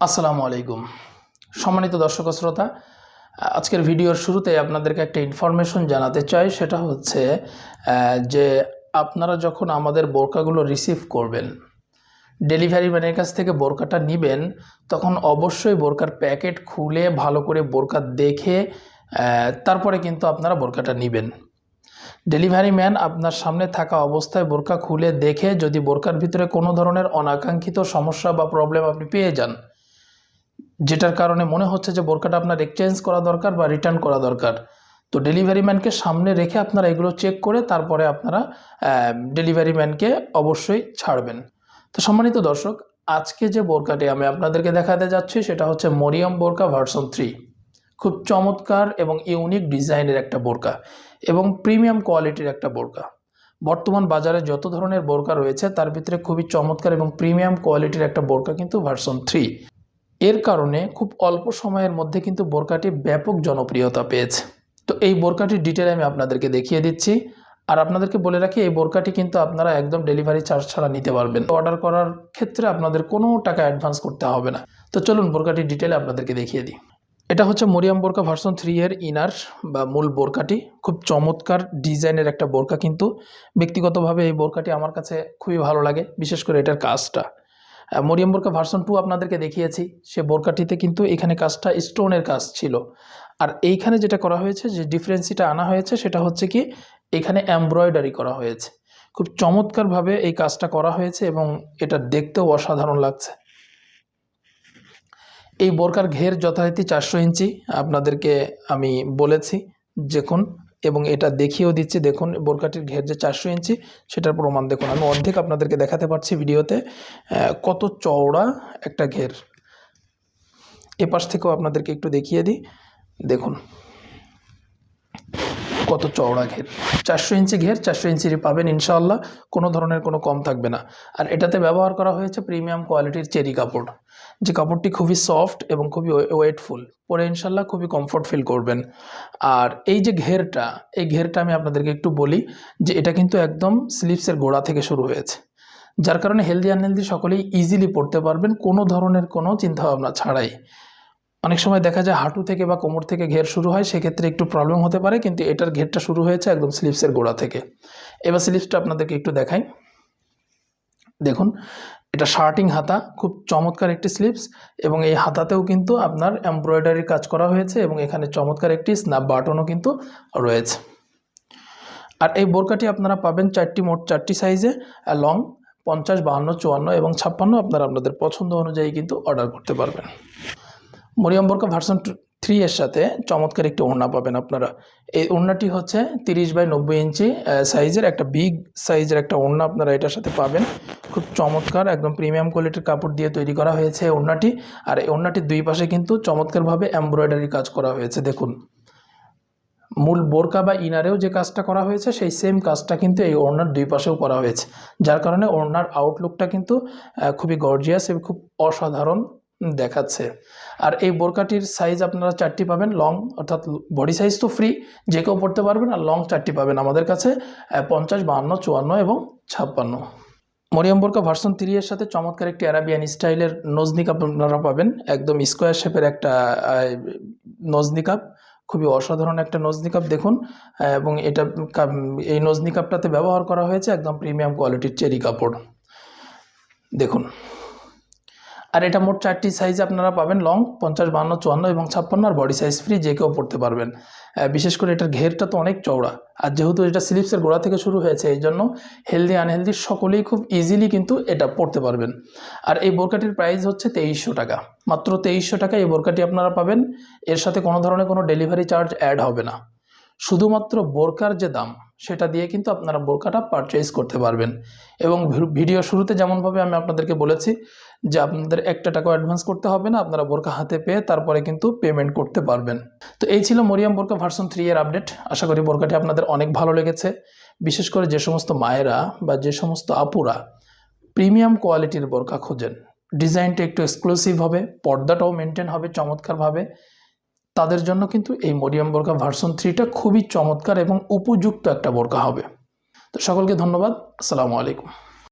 আসসালামু আলাইকুম। সম্মানিত দর্শক শ্রোতা, আজকের ভিডিওর শুরুতে আপনাদেরকে একটা ইনফরমেশন জানাতে চাই, সেটা হচ্ছে যে আপনারা যখন আমাদের বোরকাগুলো রিসিভ করবেন ডেলিভারি ম্যানের কাছ থেকে বোরকাটা নেবেন, তখন অবশ্যই বোরকার প্যাকেট খুলে ভালো করে বোরকা দেখে তারপরে কিন্তু আপনারা বোরকাটা নেবেন। ডেলিভারি ম্যান আপনার সামনে থাকা অবস্থায় বোরকা খুলে দেখে যদি বোরকার ভিতরে কোনো ধরনের অনাকাঙ্ক্ষিত সমস্যা বা প্রবলেম আপনি পেয়ে যান যেটার কারণে মনে হচ্ছে যে বোরকাটা আপনার এক্সচেঞ্জ করা দরকার বা রিটার্ন করা দরকার। তো ডেলিভারি ম্যানকে সামনে রেখে আপনারা এগুলো চেক করে তারপরে আপনারা ডেলিভারি ম্যানকে অবশ্যই ছাড়বেন। তো সম্মানিত দর্শক, আজকে যে বোরকাটি আমি আপনাদেরকে দেখাতে যাচ্ছি সেটা হচ্ছে মরিয়াম বোরকা ভার্সন থ্রি খুব চমৎকার এবং ইউনিক ডিজাইনের একটা বোরকা এবং প্রিমিয়াম কোয়ালিটির একটা বোরকা বর্তমান বাজারে যত ধরনের বোরকা রয়েছে তার ভিতরে খুবই চমৎকার এবং প্রিমিয়াম কোয়ালিটির একটা বোরকা কিন্তু ভার্সন থ্রি এর কারণে খুব অল্প সময়ের মধ্যে কিন্তু বোরকাটি ব্যাপক জনপ্রিয়তা পেয়েছে। তো এই বোরকাটির ডিটেল আমি আপনাদেরকে দেখিয়ে দিচ্ছি। আর আপনাদেরকে বলে রাখি, এই বোরকাটি কিন্তু আপনারা একদম ডেলিভারি চার্জ ছাড়া নিতে পারবেন। অর্ডার করার ক্ষেত্রে আপনাদের কোনো টাকা অ্যাডভান্স করতে হবে না। তো চলুন বোরকাটির ডিটেলে আপনাদেরকে দেখিয়ে দিই। এটা হচ্ছে মরিয়াম বোরকা ভার্সন থ্রি এর ইনার বা মূল বোরকাটি। খুব চমৎকার ডিজাইনের একটা বোরকা কিন্তু। ব্যক্তিগতভাবে এই বোরকাটি আমার কাছে খুবই ভালো লাগে, বিশেষ করে এটার কাজটা। মরিয়াম বোরকা ভার্সন টু আপনাদেরকে দেখিয়েছি। সে বোরকাটিতে কিন্তু এখানে কাজটা স্টোনের কাজ ছিল। আর এইখানে যেটা করা হয়েছে, যে ডিফারেন্সিটা আনা হয়েছে, সেটা হচ্ছে কি, এখানে এমব্রয়ডারি করা হয়েছে। খুব চমৎকারভাবে এই কাজটা করা হয়েছে এবং এটা দেখতেও অসাধারণ লাগছে। এই বোরকার ঘের যথারীতি চারশো ইঞ্চি, আপনাদেরকে আমি বলেছি, দেখুন এবং এটা দেখিয়েও দিচ্ছি, দেখুন, বোরকাটির ঘের যে চারশো ইঞ্চি, সেটার প্রমাণ দেখুন। আমি অর্ধেক আপনাদেরকে দেখাতে পারছি ভিডিওতে কত চওড়া একটা ঘের। এপাশ থেকেও আপনাদেরকে একটু দেখিয়ে দিই। দেখুন। কত চওড়া ঘের? চারশো ইঞ্চি ঘের, চারশো ইঞ্চির পাবেন ইনশাআল্লাহ। কোনো ধরনের কোনো কম থাকবে না। আর এটাতে ব্যবহার করা হয়েছে প্রিমিয়াম কোয়ালিটির চেরি কাপড়। যে কাপড়টি খুবই সফট এবং খুবই ওয়েটফুল। পরে ইনশাল্লাহ খুবই কমফোর্ট ফিল করবেন। আর এই যে ঘেরটা, এই ঘেরটা আমি আপনাদেরকে একটু বলি যে এটা কিন্তু একদম স্লিপসের গোড়া থেকে শুরু হয়েছে। যার কারণে হেলদি আনহেলদি সকলেই ইজিলি পড়তে পারবেন। কোনো ধরনের কোনো চিন্তাভাবনা ছাড়াই। অনেক সময় দেখা যায় হাঁটু থেকে বা কোমর থেকে ঘের শুরু হয়, সেক্ষেত্রে একটু প্রবলেম হতে পারে, কিন্তু এটার ঘেরটা শুরু হয়েছে একদম স্লিপসের গোড়া থেকে। এবার স্লিপসটা আপনাদেরকে একটু দেখাই। দেখুন, এটা শার্টিং হাতা, খুব চমৎকার একটি স্লিপস এবং এই হাতাতেও কিন্তু আপনার এমব্রয়ডারির কাজ করা হয়েছে এবং এখানে চমৎকার একটি স্ন্যাপ বাটনও কিন্তু রয়েছে। আর এই বোরকাটি আপনারা পাবেন চারটি মোট চারটি সাইজে লং পঞ্চাশ, বাহান্ন, চুয়ান্ন এবং ছাপ্পান্ন আপনারা আপনাদের পছন্দ অনুযায়ী কিন্তু অর্ডার করতে পারবেন। মরিয়াম বোরকা ভার্সন থ্রি এর সাথে চমৎকার একটি ওড়না পাবেন আপনারা। এই ওড়নাটি হচ্ছে তিরিশ বাই নব্বই ইঞ্চি সাইজের একটা বিগ সাইজের একটা ওড়না আপনারা এটার সাথে পাবেন। খুব চমৎকার, একদম প্রিমিয়াম কোয়ালিটির কাপড় দিয়ে তৈরি করা হয়েছে ওড়নাটি। আর এই ওড়নাটির দুই পাশে কিন্তু চমৎকারভাবে এমব্রয়ডারি কাজ করা হয়েছে, দেখুন। মূল বোরকা বা ইনারেও যে কাজটা করা হয়েছে, সেই সেম কাজটা কিন্তু এই ওড়নার দুই পাশেও করা হয়েছে। যার কারণে ওড়নার আউটলুকটা কিন্তু খুবই গর্জিয়াস এবং খুব অসাধারণ। দেখাচ্ছে। আর এই বোরকাটির সাইজ আপনারা চারটি পাবেন লং অর্থাৎ বডি সাইজ তো ফ্রি যে কেউ পড়তে পারবেন, আর লং চারটি পাবেন আমাদের কাছে পঞ্চাশ, বাহান্ন, চুয়ান্ন এবং ছাপ্পান্ন। মরিয়াম বোরকা ভার্সন থ্রি সাথে চমৎকার একটি অ্যারাবিয়ান স্টাইলের নজনিকাপ আপনারা পাবেন, একদম স্কোয়ার শেপের একটা নজনিকাপ খুবই অসাধারণ একটা নজনিকাপ দেখুন এবং এটা এই নজনিকাপটাতে ব্যবহার করা হয়েছে একদম প্রিমিয়াম কোয়ালিটির চেরি কাপড়। দেখুন। আর এটা মোট চারটি সাইজ আপনারা পাবেন লং পঞ্চাশ বান্ন চুয়ান্ন এবং ছাপ্পান্ন আর বডি সাইজ ফ্রি যে কেউ পড়তে পারবেন। বিশেষ করে এটার ঘেরটা তো অনেক চওড়া। আর যেহেতু এটা স্লিপসের গোড়া থেকে শুরু হয়েছে, এই জন্য হেলদি আনহেলদি সকলেই খুব ইজিলি কিন্তু এটা পড়তে পারবেন। আর এই বোরকাটির প্রাইস হচ্ছে তেইশশো টাকা। মাত্র তেইশশো টাকা এই বোরকাটি আপনারা পাবেন। এর সাথে কোনো ধরনের কোনো ডেলিভারি চার্জ অ্যাড হবে না। শুধুমাত্র বোরকার যে দাম, সেটা দিয়ে কিন্তু আপনারা বোরকাটা পারচেজ করতে পারবেন। এবং ভিডিও শুরুতে যেমনভাবে আমি আপনাদেরকে বলেছি যে আপনাদের একটা টাকাও অ্যাডভান্স করতে হবে না, আপনারা বোরকা হাতে পেয়ে তারপরে কিন্তু পেমেন্ট করতে পারবেন। তো এই ছিল মরিয়াম বোরকা ভার্সন থ্রি এর আপডেট আশা করি বোরকাটি আপনাদের অনেক ভালো লেগেছে। বিশেষ করে যে সমস্ত মায়েরা বা যে সমস্ত আপুরা প্রিমিয়াম কোয়ালিটির বোরকা খোঁজেন। ডিজাইনটা একটু এক্সক্লুসিভ হবে, পর্দাটাও মেনটেন হবে চমৎকারভাবে। তাদের জন্য কিন্তু এই মরিয়াম বোরকা ভার্সন থ্রিটা খুবই চমৎকার এবং উপযুক্ত একটা বোরকা হবে। তো সকলকে ধন্যবাদ। আসসালামু আলাইকুম।